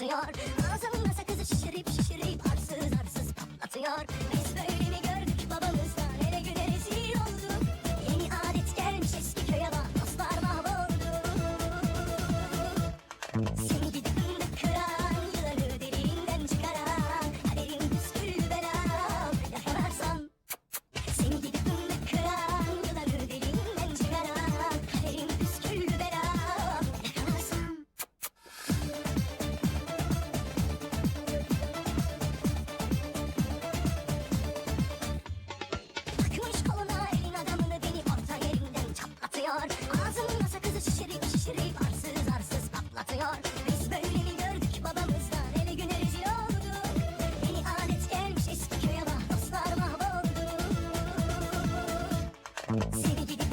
patlatıyor. Ağzımda sakızı şişirip şişirip arsız arsız patlatıyor. Biz böyle mi gördük babamızda nere güne rezil olduk Yeni adet gelmiş eski köye bak dostlar mahvoldu. ギター